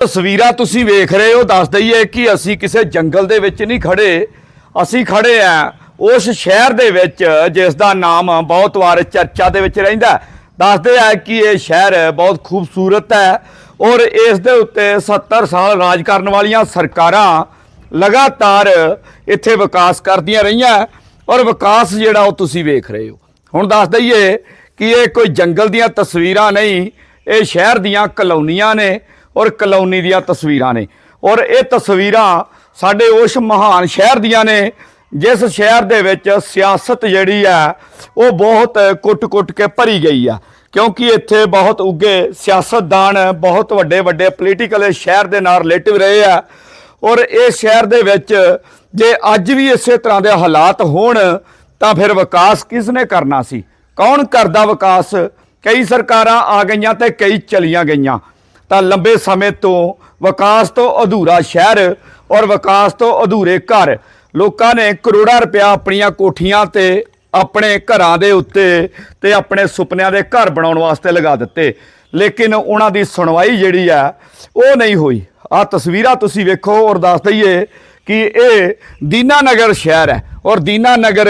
ਤਸਵੀਰਾਂ ਤੁਸੀਂ ਵੇਖ ਰਹੇ ਹੋ, ਦੱਸ ਦਈਏ ਕਿ ਅਸੀਂ ਕਿਸੇ ਜੰਗਲ ਦੇ ਵਿੱਚ ਨਹੀਂ ਖੜੇ। ਅਸੀਂ ਖੜੇ ਆ ਉਸ ਸ਼ਹਿਰ ਦੇ ਵਿੱਚ, ਜਿਸ ਦਾ ਨਾਮ ਬਹੁਤ ਵਾਰ ਚਰਚਾ ਦੇ ਵਿੱਚ ਰਹਿੰਦਾ ਦੱਸਦੇ ਆ ਕਿ ਇਹ ਸ਼ਹਿਰ ਬਹੁਤ ਖੂਬਸੂਰਤ ਹੈ ਔਰ ਇਸ ਦੇ ਉੱਤੇ 70 ਸਾਲ ਰਾਜ ਕਰਨ ਵਾਲੀਆਂ ਸਰਕਾਰਾਂ ਲਗਾਤਾਰ ਇੱਥੇ ਵਿਕਾਸ ਕਰਦੀਆਂ ਰਹੀਆਂ ਔਰ ਵਿਕਾਸ ਜਿਹੜਾ ਉਹ ਤੁਸੀਂ ਵੇਖ ਰਹੇ ਹੋ। ਹੁਣ ਦੱਸ ਦਈਏ ਕਿ ਇਹ ਕੋਈ ਜੰਗਲ ਦੀਆਂ ਤਸਵੀਰਾਂ ਨਹੀਂ, ਇਹ ਸ਼ਹਿਰ ਦੀਆਂ ਕਲੋਨੀਆਂ ਨੇ ਔਰ ਕਲੋਨੀ ਦੀਆਂ ਤਸਵੀਰਾਂ ਨੇ। ਔਰ ਇਹ ਤਸਵੀਰਾਂ ਸਾਡੇ ਉਸ ਮਹਾਨ ਸ਼ਹਿਰ ਦੀਆਂ ਨੇ, ਜਿਸ ਸ਼ਹਿਰ ਦੇ ਵਿੱਚ ਸਿਆਸਤ ਜਿਹੜੀ ਆ ਉਹ ਬਹੁਤ ਕੁੱਟ-ਕੁੱਟ ਕੇ ਭਰੀ ਗਈ ਆ। ਕਿਉਂਕਿ ਇੱਥੇ ਬਹੁਤ ਉੱਗੇ ਸਿਆਸਤਦਾਨ, ਬਹੁਤ ਵੱਡੇ ਵੱਡੇ ਪੋਲੀਟੀਕਲ ਸ਼ਹਿਰ ਦੇ ਨਾਲ ਰਿਲੇਟਿਵ ਰਹੇ ਆ। ਔਰ ਇਹ ਸ਼ਹਿਰ ਦੇ ਵਿੱਚ ਜੇ ਅੱਜ ਵੀ ਇਸੇ ਤਰ੍ਹਾਂ ਦੇ ਹਾਲਾਤ ਹੋਣ, ਤਾਂ ਫਿਰ ਵਿਕਾਸ ਕਿਸ ਨੇ ਕਰਨਾ ਸੀ? ਕੌਣ ਕਰਦਾ ਵਿਕਾਸ? ਕਈ ਸਰਕਾਰਾਂ ਆ ਗਈਆਂ ਤੇ ਕਈ ਚਲੀਆਂ ਗਈਆਂ। ਤਾਂ ਲੰਬੇ ਸਮੇਂ ਤੋਂ ਵਿਕਾਸ ਤੋਂ ਅਧੂਰਾ ਸ਼ਹਿਰ ਔਰ ਵਿਕਾਸ ਤੋਂ ਅਧੂਰੇ ਘਰ ਲੋਕਾਂ ਨੇ ਕਰੋੜਾਂ ਰੁਪਇਆ ਆਪਣੀਆਂ ਕੋਠੀਆਂ ਤੇ ਆਪਣੇ ਘਰਾਂ ਦੇ ਉੱਤੇ ਤੇ ਆਪਣੇ ਸੁਪਨਿਆਂ ਦੇ ਘਰ ਬਣਾਉਣ ਵਾਸਤੇ ਲਗਾ ਦਿੱਤੇ। ਲੇਕਿਨ ਉਹਨਾਂ ਦੀ ਸੁਣਵਾਈ ਜਿਹੜੀ ਆ, ਉਹ ਨਹੀਂ ਹੋਈ। ਆ ਤਸਵੀਰਾਂ ਤੁਸੀਂ ਵੇਖੋ ਔਰ ਦੱਸ ਦਈਏ ਕਿ ਇਹ ਦੀਨਾ ਨਗਰ ਸ਼ਹਿਰ ਹੈ ਔਰ ਦੀਨਾ ਨਗਰ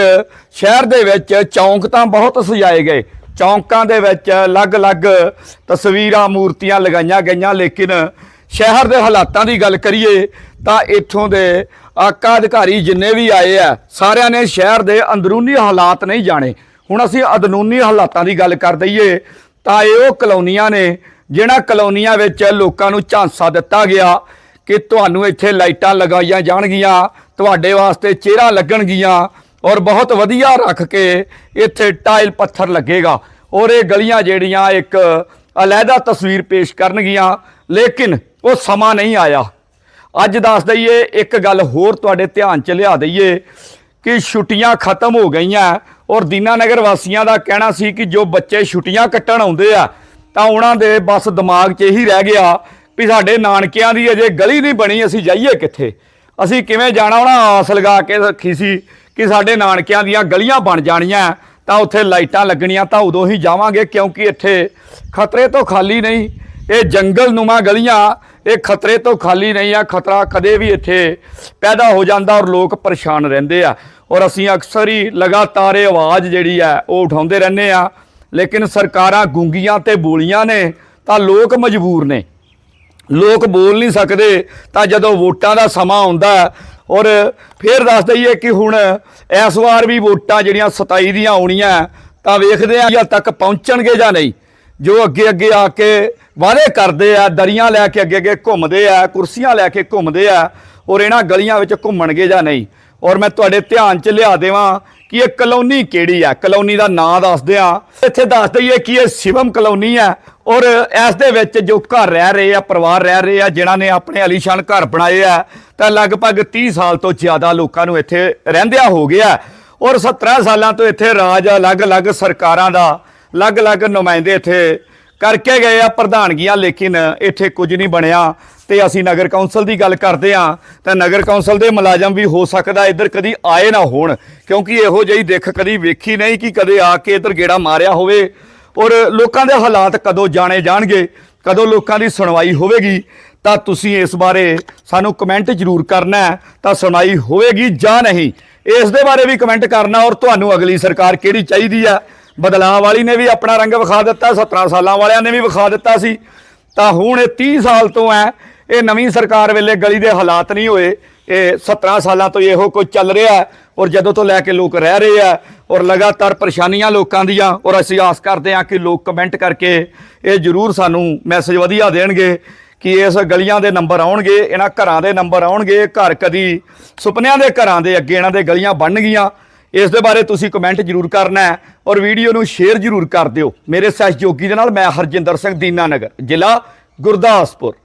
ਸ਼ਹਿਰ ਦੇ ਵਿੱਚ ਚੌਂਕ ਤਾਂ ਬਹੁਤ ਸਜਾਏ ਗਏ। ਚੌਂਕਾਂ ਦੇ ਵਿੱਚ ਅਲੱਗ-ਅਲੱਗ ਤਸਵੀਰਾਂ, ਮੂਰਤੀਆਂ ਲਗਾਈਆਂ ਗਈਆਂ। ਲੇਕਿਨ ਸ਼ਹਿਰ ਦੇ ਹਾਲਾਤਾਂ ਦੀ ਗੱਲ ਕਰੀਏ ਤਾਂ ਇੱਥੋਂ ਦੇ ਆਕਾ ਅਧਿਕਾਰੀ ਜਿੰਨੇ ਵੀ ਆਏ ਆ, ਸਾਰਿਆਂ ਨੇ ਸ਼ਹਿਰ ਦੇ ਅੰਦਰੂਨੀ ਹਾਲਾਤ ਨਹੀਂ ਜਾਣੇ। ਹੁਣ ਅਸੀਂ ਅੰਦਰੂਨੀ ਹਾਲਾਤਾਂ ਦੀ ਗੱਲ ਕਰ ਦਈਏ ਤਾਂ ਇਹ ਉਹ ਕਲੋਨੀਆਂ ਨੇ ਜਿਹੜਾ ਕਲੋਨੀਆਂ ਵਿੱਚ ਲੋਕਾਂ ਨੂੰ ਝਾਂਸਾ ਦਿੱਤਾ ਗਿਆ ਕਿ ਤੁਹਾਨੂੰ ਇੱਥੇ ਲਾਈਟਾਂ ਲਗਾਈਆਂ ਜਾਣਗੀਆਂ, ਤੁਹਾਡੇ ਵਾਸਤੇ ਚਿਹਰਾ ਲੱਗਣਗੀਆਂ ਔਰ ਬਹੁਤ ਵਧੀਆ ਰੱਖ ਕੇ ਇੱਥੇ ਟਾਇਲ ਪੱਥਰ ਲੱਗੇਗਾ। ਔਰ ਇਹ ਗਲੀਆਂ ਜਿਹੜੀਆਂ ਇੱਕ ਅਲੱਗਾ ਤਸਵੀਰ ਪੇਸ਼ ਕਰਨਗੀਆਂ, ਲੇਕਿਨ ਉਹ ਸਮਾਂ ਨਹੀਂ ਆਇਆ। ਅੱਜ ਦੱਸ ਦਈਏ, ਇੱਕ ਗੱਲ ਹੋਰ ਤੁਹਾਡੇ ਧਿਆਨ ਚ ਲਿਆ ਦਈਏ ਕਿ ਛੁੱਟੀਆਂ ਖਤਮ ਹੋ ਗਈਆਂ। ਔਰ ਦੀਨਾਨਗਰ ਵਾਸੀਆਂ ਦਾ ਕਹਿਣਾ ਸੀ ਕਿ ਜੋ ਬੱਚੇ ਛੁੱਟੀਆਂ ਕੱਟਣ ਆਉਂਦੇ ਆ, ਤਾਂ ਉਹਨਾਂ ਦੇ ਬਸ ਦਿਮਾਗ 'ਚ ਇਹੀ ਰਹਿ ਗਿਆ ਵੀ ਸਾਡੇ ਨਾਨਕਿਆਂ ਦੀ ਅਜੇ ਗਲੀ ਨਹੀਂ ਬਣੀ, ਅਸੀਂ ਜਾਈਏ ਕਿੱਥੇ? ਅਸੀਂ ਕਿਵੇਂ ਜਾਣਾ? ਉਹਨਾਂ ਆਸ ਲਗਾ ਕੇ ਰੱਖੀ ਸੀ ਕਿ ਸਾਡੇ ਨਾਨਕਿਆਂ ਦੀਆਂ ਗਲੀਆਂ ਬਣ ਜਾਣੀਆਂ, ਤਾਂ ਉੱਥੇ ਲਾਈਟਾਂ ਲੱਗਣੀਆਂ, ਤਾਂ ਉਦੋਂ ਹੀ ਜਾਵਾਂਗੇ, ਕਿਉਂਕਿ ਇੱਥੇ ਖਤਰੇ ਤੋਂ ਖਾਲੀ ਨਹੀਂ, ਇਹ ਜੰਗਲ ਨੁਮਾ ਗਲੀਆਂ, ਇਹ ਖਤਰੇ ਤੋਂ ਖਾਲੀ ਨਹੀਂ ਆ, ਖਤਰਾ ਕਦੇ ਵੀ ਇੱਥੇ ਪੈਦਾ ਹੋ ਜਾਂਦਾ ਔਰ ਲੋਕ ਪਰੇਸ਼ਾਨ ਰਹਿੰਦੇ ਆ। ਔਰ ਅਸੀਂ ਅਕਸਰ ਹੀ ਲਗਾਤਾਰ ਇਹ ਆਵਾਜ਼ ਜਿਹੜੀ ਆ, ਉਹ ਉਠਾਉਂਦੇ ਰਹਿੰਦੇ ਆ। ਲੇਕਿਨ ਸਰਕਾਰਾਂ ਗੁੰਗੀਆਂ ਤੇ ਬੋਲੀਆਂ ਨੇ, ਤਾਂ ਲੋਕ ਮਜਬੂਰ ਨੇ। ਲੋਕ ਬੋਲ ਨਹੀਂ ਸਕਦੇ, ਤਾਂ ਜਦੋਂ ਵੋਟਾਂ ਦਾ ਸਮਾਂ ਆਉਂਦਾ ਔਰ ਫੇਰ ਦੱਸ ਦਈਏ ਕਿ ਹੁਣ ਇਸ ਵਾਰ ਵੀ ਵੋਟਾਂ ਜਿਹੜੀਆਂ 27 ਦੀਆਂ ਆਉਣੀਆਂ, ਤਾਂ ਵੇਖਦੇ ਆ ਜਾਂ ਤੱਕ ਪਹੁੰਚਣਗੇ ਜਾਂ ਨਹੀਂ। ਜੋ ਅੱਗੇ ਅੱਗੇ ਆ ਕੇ ਵਾਅਦੇ ਕਰਦੇ ਆ, ਦਰੀਆਂ ਲੈ ਕੇ ਅੱਗੇ ਅੱਗੇ ਘੁੰਮਦੇ ਆ, ਕੁਰਸੀਆਂ ਲੈ ਕੇ ਘੁੰਮਦੇ ਆ, ਔਰ ਇਹਨਾਂ ਗਲੀਆਂ ਵਿੱਚ ਘੁੰਮਣਗੇ ਜਾਂ ਨਹੀਂ। ਔਰ ਮੈਂ ਤੁਹਾਡੇ ਧਿਆਨ 'ਚ ਲਿਆ ਦੇਵਾਂ ਕਿ ਇਹ ਕਲੋਨੀ ਕਿਹੜੀ ਆ? ਕਲੋਨੀ ਦਾ ਨਾਂ ਦੱਸਦੇ ਆ ਇੱਥੇ ਦੱਸ ਦਈਏ ਕਿ ਇਹ ਸ਼ਿਵਮ ਕਲੋਨੀ ਆ। ਔਰ ਇਸ ਦੇ ਵਿੱਚ ਜੋ ਘਰ ਰਹਿ ਰਹੇ ਆ, ਪਰਿਵਾਰ ਰਹਿ ਰਹੇ ਆ, ਜਿਨ੍ਹਾਂ ਨੇ ਆਪਣੇ ਅਲੀਸ਼ਾਨ ਘਰ ਬਣਾਏ ਆ, ਤਾਂ ਲਗਭਗ 30 ਸਾਲ ਤੋਂ ਜ਼ਿਆਦਾ ਲੋਕਾਂ ਨੂੰ ਇੱਥੇ ਰਹਿੰਦਿਆਂ ਹੋ ਗਿਆ। ਔਰ 17 ਸਾਲਾਂ ਤੋਂ ਇੱਥੇ ਰਾਜ ਅਲੱਗ-ਅਲੱਗ ਸਰਕਾਰਾਂ ਦਾ, ਅਲੱਗ-ਅਲੱਗ ਨੁਮਾਇੰਦੇ ਇੱਥੇ ਕਰਕੇ ਗਏ ਆ, ਪ੍ਰਧਾਨਗੀਆਂ, ਲੇਕਿਨ ਇੱਥੇ ਕੁਝ ਨਹੀਂ ਬਣਿਆ। ਤੇ ਅਸੀਂ ਨਗਰ ਕੌਂਸਲ ਦੀ ਗੱਲ ਕਰਦੇ ਆ ਤਾਂ ਨਗਰ ਕੌਂਸਲ ਦੇ ਮੁਲਾਜ਼ਮ ਵੀ ਹੋ ਸਕਦਾ ਇੱਧਰ ਕਦੀ ਆਏ ਨਾ ਹੋਣ, ਕਿਉਂਕਿ ਇਹੋ ਜਿਹੀ ਦਿੱਖ ਕਦੀ ਵੇਖੀ ਨਹੀਂ ਕਿ ਕਦੇ ਆ ਕੇ ਇੱਧਰ ਗੇੜਾ ਮਾਰਿਆ ਹੋਵੇ। ਔਰ ਲੋਕਾਂ ਦੇ ਹਾਲਾਤ ਕਦੋਂ ਜਾਣੇ ਜਾਣਗੇ, ਕਦੋਂ ਲੋਕਾਂ ਦੀ ਸੁਣਵਾਈ ਹੋਵੇਗੀ, ਤਾਂ ਤੁਸੀਂ ਇਸ ਬਾਰੇ ਸਾਨੂੰ ਕਮੈਂਟ ਜ਼ਰੂਰ ਕਰਨਾ ਹੈ, ਤਾਂ ਸੁਣਾਈ ਹੋਵੇਗੀ ਜਾਂ ਨਹੀਂ। ਇਸ ਦੇ ਬਾਰੇ ਵੀ ਕਮੈਂਟ ਕਰਨਾ ਔਰ ਤੁਹਾਨੂੰ ਅਗਲੀ ਸਰਕਾਰ ਕਿਹੜੀ ਚਾਹੀਦੀ ਆ ਬਦਲਾਅ ਵਾਲੀ ਨੇ ਵੀ ਆਪਣਾ ਰੰਗ ਵਿਖਾ ਦਿੱਤਾ 17 ਸਾਲਾਂ ਵਾਲਿਆਂ ਨੇ ਵੀ ਵਿਖਾ ਦਿੱਤਾ ਸੀ। ਤਾਂ ਹੁਣ ਇਹ 30 ਸਾਲ ਤੋਂ ਹੈ, ਇਹ ਨਵੀਂ ਸਰਕਾਰ ਵੇਲੇ ਗਲੀ ਦੇ ਹਾਲਾਤ ਨਹੀਂ ਹੋਏ। ਇਹ 17 ਸਾਲਾਂ ਤੋਂ ਇਹੋ ਕੁਝ ਚੱਲ ਰਿਹਾ ਹੈ ਔਰ ਜਦੋਂ ਤੋਂ ਲੈ ਕੇ ਲੋਕ ਰਹਿ ਰਹੇ ਆ ਔਰ ਲਗਾਤਾਰ ਪਰੇਸ਼ਾਨੀਆਂ ਲੋਕਾਂ ਦੀਆਂ ਔਰ ਅਸੀਂ ਆਸ ਕਰਦੇ ਹਾਂ ਕਿ ਲੋਕ ਕਮੈਂਟ ਕਰਕੇ ਇਹ ਜ਼ਰੂਰ ਸਾਨੂੰ ਮੈਸੇਜ ਵਧੀਆ ਦੇਣਗੇ ਕਿ ਇਸ ਗਲੀਆਂ ਦੇ ਨੰਬਰ ਆਉਣਗੇ, ਇਹਨਾਂ ਘਰਾਂ ਦੇ ਨੰਬਰ ਆਉਣਗੇ, ਘਰ ਕਦੀ ਸੁਪਨਿਆਂ ਦੇ ਘਰਾਂ ਦੇ ਅੱਗੇ ਇਹਨਾਂ ਦੇ ਗਲੀਆਂ ਬਣਨਗੀਆਂ ਇਸ ਦੇ ਬਾਰੇ ਤੁਸੀਂ ਕਮੈਂਟ ਜ਼ਰੂਰ ਕਰਨਾ ਹੈ ਔਰ ਵੀਡੀਓ ਨੂੰ ਸ਼ੇਅਰ ਜ਼ਰੂਰ ਕਰ ਦਿਓ। ਮੇਰੇ ਸਹਿਯੋਗੀ ਦੇ ਨਾਲ ਮੈਂ ਹਰਜਿੰਦਰ ਸਿੰਘ ਦੀਨਾਨਗਰ, ਜ਼ਿਲ੍ਹਾ ਗੁਰਦਾਸਪੁਰ।